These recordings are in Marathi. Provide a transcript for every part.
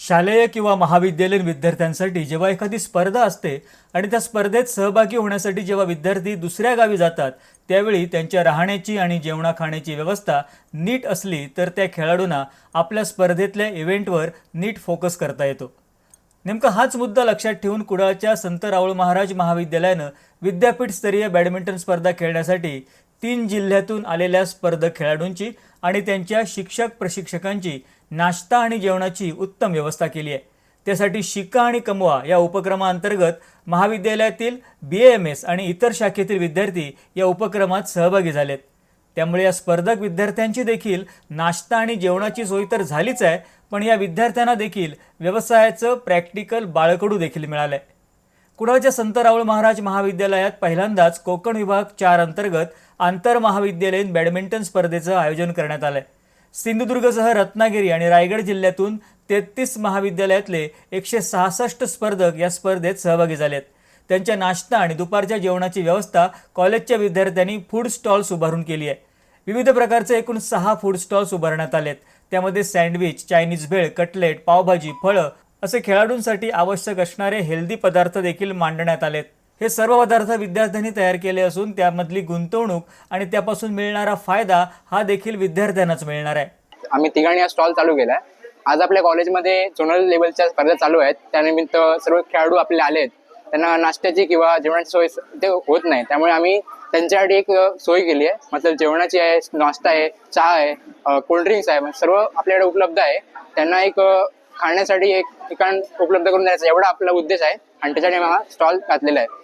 शालेय किंवा महाविद्यालयीन विद्यार्थ्यांसाठी जेव्हा एखादी स्पर्धा असते आणि त्या स्पर्धेत सहभागी होण्यासाठी जेव्हा विद्यार्थी दुसऱ्या गावी जातात त्यावेळी त्यांच्या राहण्याची आणि जेवणा खाण्याची व्यवस्था नीट असली तर त्या खेळाडूंना आपल्या स्पर्धेतल्या इव्हेंटवर नीट फोकस करता येतो. नेमका हाच मुद्दा लक्षात ठेवून कुडाळच्या संत राऊळ महाराज महाविद्यालयानं विद्यापीठस्तरीय बॅडमिंटन स्पर्धा खेळण्यासाठी तीन जिल्ह्यातून आलेल्या स्पर्धक खेळाडूंची आणि त्यांच्या शिक्षक प्रशिक्षकांची नाश्ता आणि जेवणाची उत्तम व्यवस्था केली आहे. त्यासाठी शिका आणि कमवा या उपक्रमाअंतर्गत महाविद्यालयातील बी एम एस आणि इतर शाखेतील विद्यार्थी या उपक्रमात सहभागी झालेत. त्यामुळे या स्पर्धक विद्यार्थ्यांची देखील नाश्ता आणि जेवणाची सोय तर झालीच आहे पण या विद्यार्थ्यांना देखील व्यवसायाचं प्रॅक्टिकल बाळकडू देखील मिळालं आहे कुडाळच्या संत राऊळ महाराज महाविद्यालयात पहिल्यांदाच कोकण विभाग चार अंतर्गत आंतर महाविद्यालयीन बॅडमिंटन स्पर्धेचं आयोजन करण्यात आलं आहे सिंधुदुर्गसह रत्नागिरी आणि रायगड जिल्ह्यातून तेहतीस महाविद्यालयातले एकशे सहासष्ट स्पर्धक या स्पर्धेत सहभागी झालेत. त्यांच्या नाश्ता आणि दुपारच्या जेवणाची व्यवस्था कॉलेजच्या विद्यार्थ्यांनी फूड स्टॉल्स उभारून केली आहे. विविध प्रकारचे एकूण सहा फूड स्टॉल्स उभारण्यात आलेत. त्यामध्ये sandwich Chinese bhel cutlet pav bhaji फळं असे खेळाडूंसाठी आवश्यक असणारे हेल्दी पदार्थ देखील मांडण्यात आलेत. हे सर्व पदार्थ विद्यार्थ्यांनी तयार केले असून त्यामधली गुंतवणूक आणि त्यापासून मिळणारा फायदा हा देखील विद्यार्थ्यांनाच मिळणार आहे. आम्ही तिघांनी हा स्टॉल चालू केला आहे आज आपल्या कॉलेजमध्ये झोनल लेवलच्या स्पर्धा चालू आहेत. त्यानिमित्त सर्व खेळाडू आपले आले आहेत त्यांना नाश्त्याची किंवा जेवणाची सोय ते होत नाही. त्यामुळे आम्ही त्यांच्यासाठी एक सोय केली आहे. मतलब जेवणाची आहे नाश्ता आहे चहा आहे कोल्ड्रिंक्स आहे. म्हणजे सर्व आपल्याकडे उपलब्ध आहे. त्यांना एक खाण्यासाठी एक ठिकाण उपलब्ध करून द्यायचं एवढा आपला उद्देश आहे. आणि त्याच्यासाठी हा स्टॉल घातलेला आहे.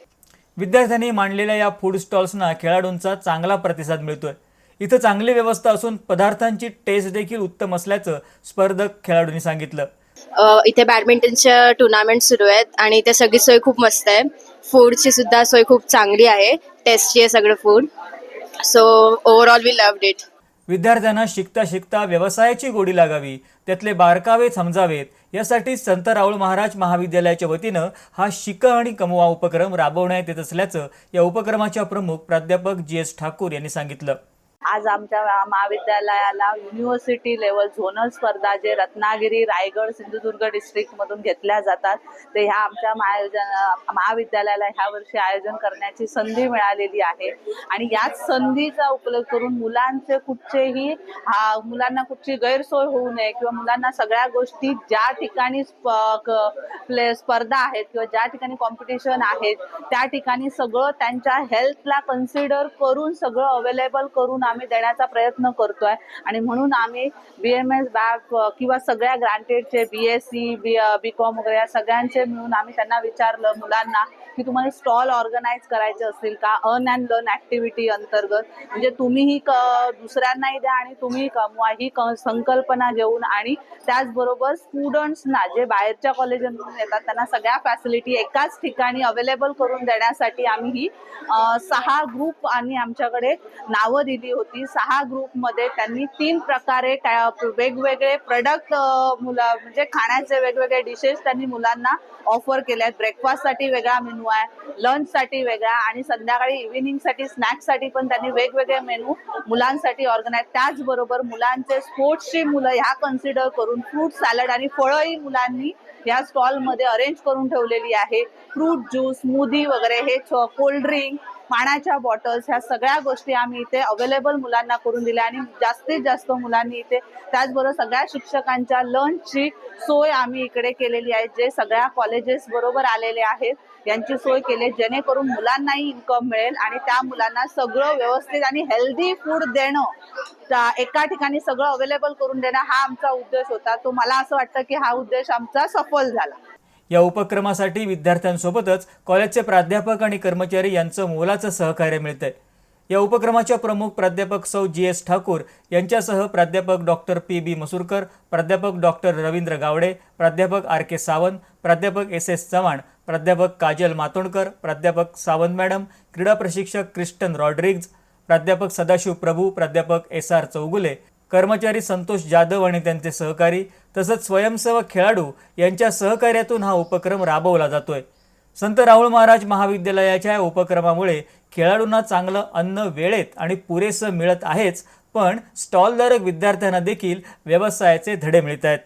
विद्यार्थ्यांनी मांडलेल्या या फूड स्टॉल्सना खेळाडूंचा चांगला प्रतिसाद मिळतोय. इथं चांगली व्यवस्था असून पदार्थांची टेस्ट देखील उत्तम असल्याचं स्पर्धक खेळाडूंनी सांगितलं. इथे बॅडमिंटनच्या टुर्नामेंट सुरू आहेत आणि इथे सगळी सोय खूप मस्त आहे. फूडची सुद्धा सोय खूप चांगली आहे. टेस्टी आहे सगळं food so overall we loved it विद्यार्थ्यांना शिकता शिकता व्यवसायाची गोडी लागावी त्यातले बारकावे समजावेत. यासाठी संत राऊळ महाराज महाविद्यालयाच्या वतीनं हा शिका आणि कमवा उपक्रम राबवण्यात येत असल्याचं या उपक्रमाच्या प्रमुख प्राध्यापक जी एस ठाकूर यांनी सांगितलं. आज आमच्या महाविद्यालयाला युनिव्हर्सिटी लेवल झोनल स्पर्धा जे रत्नागिरी रायगड सिंधुदुर्ग डिस्ट्रिक्टमधून घेतल्या जातात. ते ह्या आमच्या महायोजन महाविद्यालयाला ह्या वर्षी आयोजन करण्याची संधी मिळालेली आहे. आणि याच संधीचा उपयोग करून मुलांचे कुठचेही हा मुलांना कुठची गैरसोय होऊ नये किंवा मुलांना सगळ्या गोष्टी ज्या ठिकाणी प्ले स्पर्धा आहेत किंवा ज्या ठिकाणी कॉम्पिटिशन आहेत त्या ठिकाणी सगळं त्यांच्या हेल्थला कन्सिडर करून सगळं अवेलेबल करून आम्ही देण्याचा प्रयत्न करतोय. आणि म्हणून आम्ही बी एम एस बॅक किंवा सगळ्या ग्रांटेडचे B S C B B com वगैरे या सगळ्यांचे मिळून आम्ही त्यांना विचारलं मुलांना की तुम्हाला स्टॉल ऑर्गनाईज करायचे असतील का? अर्न अँड लर्न ऍक्टिव्हिटी अंतर्गत. म्हणजे तुम्हीही क दुसऱ्यांनाही द्या आणि तुम्ही कमवा ही क संकल्पना घेऊन आणि त्याचबरोबर स्टुडंट्सना जे बाहेरच्या कॉलेजमधून येतात त्यांना सगळ्या फॅसिलिटी एकाच ठिकाणी अवेलेबल करून देण्यासाठी आम्ही ही सहा ग्रुप आणि आमच्याकडे नावं दिली होती. सहा ग्रुपमध्ये त्यांनी तीन प्रकारे त्या- वेगवेगळे प्रोडक्ट मुला म्हणजे खाण्याचे वेगवेगळे डिशेस त्यांनी मुलांना ऑफर केले आहेत ब्रेकफास्टसाठी वेगळा मेनू आहे. लंचसाठी वेगळा आणि संध्याकाळी इव्हिनिंगसाठी स्नॅक्ससाठी पण त्यांनी वेगवेगळे मेनू मुलांसाठी ऑर्गनाईज त्याचबरोबर मुलांचे स्पोर्ट्सची मुलं ह्या कन्सिडर करून फ्रूट सॅलड आणि फळंही मुलांनी या स्टॉलमध्ये अरेंज करून ठेवलेली आहे. फ्रूट ज्यूस मुदी वगैरे हे कोल्ड्रिंक पाण्याच्या बॉटल्स ह्या सगळ्या गोष्टी आम्ही इथे अवेलेबल मुलांना करून दिल्या आणि जास्तीत जास्त मुलांनी इथे त्याचबरोबर सगळ्या शिक्षकांच्या लंचची सोय आम्ही इकडे केलेली आहे जे सगळ्या कॉलेजेस बरोबर आलेले आहेत. यांची सोय केली जेणेकरून मुलांनाही इन्कम मिळेल आणि त्या मुलांना सगळं व्यवस्थित आणि हेल्दी फूड देणं त्या एका ठिकाणी सगळं अवेलेबल करून देणं हा आमचा उद्देश होता. तो मला असं वाटतं की हा उद्देश आमचा सफल झाला. या उपक्रमासाठी विद्यार्थ्यांसोबतच कॉलेजचे प्राध्यापक आणि कर्मचारी यांचं मोलाचं सहकार्य मिळतंय. या उपक्रमाच्या प्रमुख प्राध्यापक सौ जी एस ठाकूर यांच्यासह प्राध्यापक डॉक्टर पी बी मसूरकर प्राध्यापक डॉक्टर रवींद्र गावडे प्राध्यापक आर के सावंत प्राध्यापक एस एस चव्हाण प्राध्यापक काजल मातोंडकर प्राध्यापक सावंत मॅडम क्रीडा प्रशिक्षक क्रिस्टन रॉड्रिग्ज प्राध्यापक सदाशिव प्रभू प्राध्यापक एस आर चौगुले कर्मचारी संतोष जाधव आणि त्यांचे सहकारी तसंच स्वयंसेवक खेळाडू यांच्या सहकार्यातून हा उपक्रम राबवला जातोय. संत राहुळ महाराज महाविद्यालयाच्या या उपक्रमामुळे खेळाडूंना चांगलं अन्न वेळेत आणि पुरेसं मिळत आहेच पण स्टॉलधारक विद्यार्थ्यांना देखील व्यवसायाचे धडे मिळत आहेत.